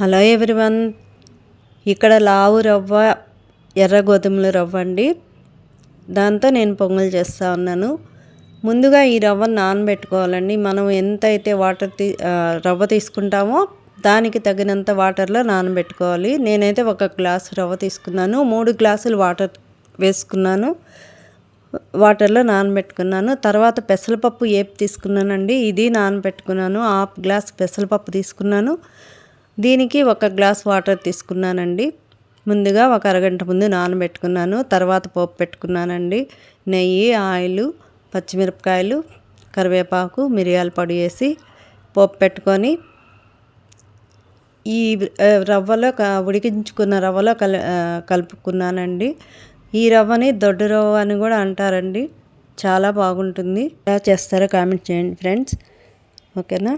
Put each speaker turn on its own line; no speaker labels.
Hello everyone. ఇక్కడ లావు రవ్వ ఎర్ర గోధుమల రవ్వ అండి. దాంతో నేను పొంగల్ చేస్తూ ఉన్నాను. ముందుగా ఈ రవ్వ నానబెట్టుకోవాలండి. మనం ఎంత అయితే వాటర్ తీ రవ్వ తీసుకుంటామో దానికి తగినంత వాటర్లో నానబెట్టుకోవాలి. నేనైతే ఒక గ్లాసు రవ్వ తీసుకున్నాను. మూడు గ్లాసులు వాటర్ వేసుకున్నాను. వాటర్లో నానబెట్టుకున్నాను. తర్వాత పెసరపప్పు ఏపు తీసుకున్నానండి. ఇది నానబెట్టుకున్నాను. హాఫ్ గ్లాస్ పెసరపప్పు తీసుకున్నాను. దీనికి ఒక గ్లాస్ వాటర్ తీసుకున్నానండి. ముందుగా ఒక అరగంట ముందు నానబెట్టుకున్నాను. తర్వాత పోపు పెట్టుకున్నానండి. నెయ్యి ఆయిల్ పచ్చిమిరపకాయలు కరివేపాకు మిరియాల పొడి వేసి పోపు పెట్టుకొని ఈ రవ్వలో ఉడికించుకున్న రవ్వలో కల కలుపుకున్నానండి. ఈ రవ్వని దొడ్డు రవ్వ అని కూడా అంటారండి. చాలా బాగుంటుంది. ఎలా చేస్తారో కామెంట్ చేయండి ఫ్రెండ్స్. ఓకేనా?